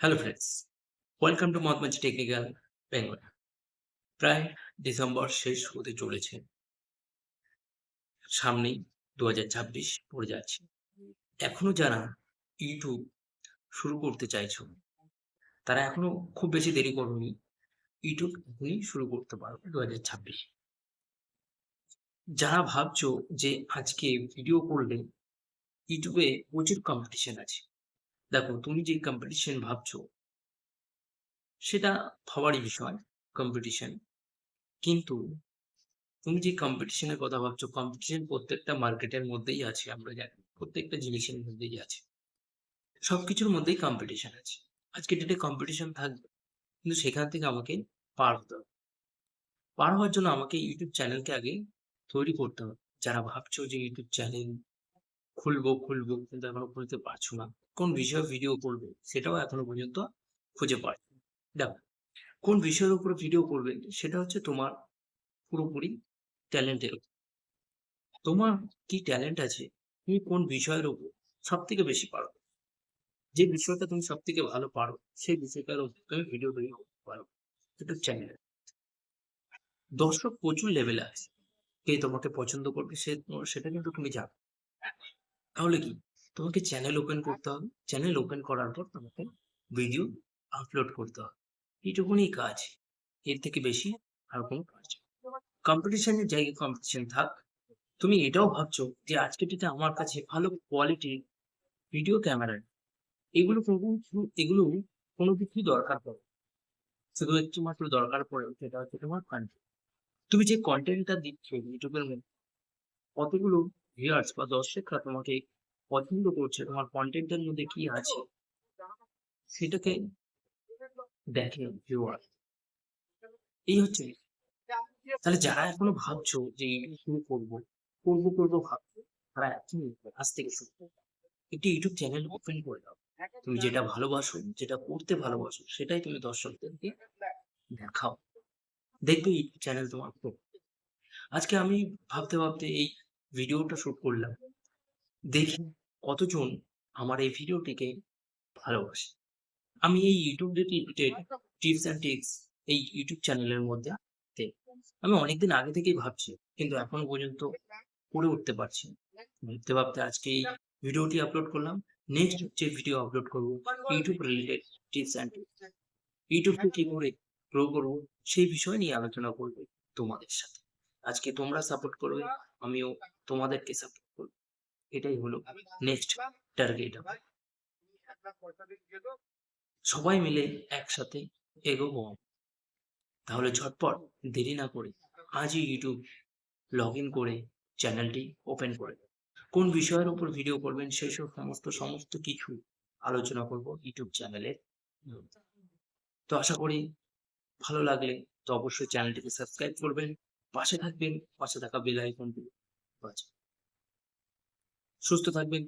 Hello friends welcome to Mahatmaji technical Bengal প্রায় December শেষ হতে চলেছে। সামনেই দু হাজার ছাব্বিশ পড়ে যাচ্ছে। এখনও যারা ইউটিউব শুরু করতে চাইছো, তারা এখনও খুব বেশি দেরি করনি ইউটিউব এখনই শুরু করতে পারবে দু হাজার ছাব্বিশ। যারা ভাবছ যে আজকে ভিডিও করলে ইউটিউবে প্রচুর কম্পিটিশন আছে। দেখো, তুমি যে কম্পিটিশন ভাবছ, সেটা ভাবারই বিষয় কম্পিটিশন কিন্তু তুমি যে কম্পিটিশনের কথা ভাবছ কম্পিটিশন প্রত্যেকটা মার্কেটের মধ্যেই আছে, আমরা জানি। প্রত্যেকটা জিনিসের মধ্যেই আছে। সবকিছুর মধ্যেই কম্পিটিশন আছে। আজকে ডেটে কম্পিটিশন থাকবে। কিন্তু সেখান থেকে আমাকে পার হতে হবে। পার হওয়ার জন্য আমাকে ইউটিউব চ্যানেলকে আগে তৈরি করতে হবে। যারা ভাবছ যে ইউটিউব চ্যানেল খুলবো খুলবো, কিন্তু এখনও খুলতে পারছ না কোন বিষয়ে ভিডিও করবে সেটাও এখনও পর্যন্ত খুঁজে না। দেখো, কোন বিষয়ের উপর ভিডিও করবে সেটা হচ্ছে তোমার পুরোপুরি ট্যালেন্টের উপর। তোমার কি ট্যালেন্ট আছে, তুমি কোন বিষয়ের উপর সব থেকে বেশি পারো? যে বিষয়টা তুমি সব থেকে ভালো পারো, সেই বিষয়টার উপর তুমি ভিডিও তৈরি করতে পারো ইউটিউব চ্যানেলে দর্শক প্রচুর লেভেলে আছে। কে তোমাকে পছন্দ করবে সে, সেটা কিন্তু তুমি জানো। তাহলে কি? তোমাকে চ্যানেল ওপেন করতে হবে। চ্যানেল ওপেন করার পর তোমাকে ভিডিও আপলোড করতে হবে। এইটুকুনি কাজ। এর থেকে বেশি আর কোনো কাজ কম্পিটিশনের জায়গায় কম্পিটিশন থাক। তুমি এটাও ভাবছ যে আজকে ডেটে আমার কাছে ভালো কোয়ালিটির ভিডিও ক্যামেরা। এগুলো কোনো এগুলো কোনো কিছুই দরকার পড়ে শুধু একটু মাত্র দরকার পড়ে সেটা হচ্ছে তোমার কন্টেন্ট তুমি যে কন্টেন্টটা দিচ্ছ ইউটিউবের মধ্যে কতগুলো ভিউয়ার্স বা দর্শকরা তোমাকে পছন্দ করছে, তোমার কন্টেন্টের মধ্যে কি আছে? সেটাকে দেখে ভিউয়ার এই হচ্ছে। তাহলে যারা এখনও ভাবছ যে ইউটিউব শুরু করব করব করব ভাবছ, তারা আজ থেকে শুরু একটি ইউটিউব চ্যানেল ওপেন করে দাও। তুমি যেটা ভালোবাসো, যেটা করতে ভালোবাসো, সেটাই তুমি দর্শকদেরকে দেখাও। দেখবে ইউটিউব চ্যানেল তোমার। আজকে আমি ভাবতে ভাবতে এই ভিডিওটা শুট করলাম। দেখি কতজন আমার এই ভিডিওটিকে ভালোবাসে আমি এই YouTube related tips and tricks এই ইউটিউব চ্যানেলের মধ্যে। আমি অনেকদিন আগে থেকেই ভাবছি, কিন্তু এখনও পর্যন্ত করে উঠতে পারছি। ভাবতে ভাবতে আজকে এই ভিডিওটি আপলোড করলাম নেক্সট যে ভিডিও আপলোড করব ইউটিউব রিলেটেড টিপস অ্যান্ড ইউটিউবকে কি করে গ্রো করব, সেই বিষয় নিয়ে আলোচনা করব তোমাদের সাথে আজকে তোমরা সাপোর্ট করবে, আমিও তোমাদেরকে সাপোর্ট এটাই হলো নেক্সট টার্গেট সবাই মিলে একসাথে এগোবো তাহলে ঝটপট দেরি না করে আজই ইউটিউব লগ ইন করে চ্যানেলটি ওপেন করে কোন বিষয়ের উপর ভিডিও করবেন সেই সব সমস্ত সমস্ত কিছু আলোচনা করব ইউটিউব চ্যানেলে তো আশা করি ভালো লাগলে তো অবশ্যই চ্যানেলটিকে সাবস্ক্রাইব করবেন পাশে থাকবেন পাশে থাকা বেল আইকনটি বাজাবেন। সুস্থ থাকবেন।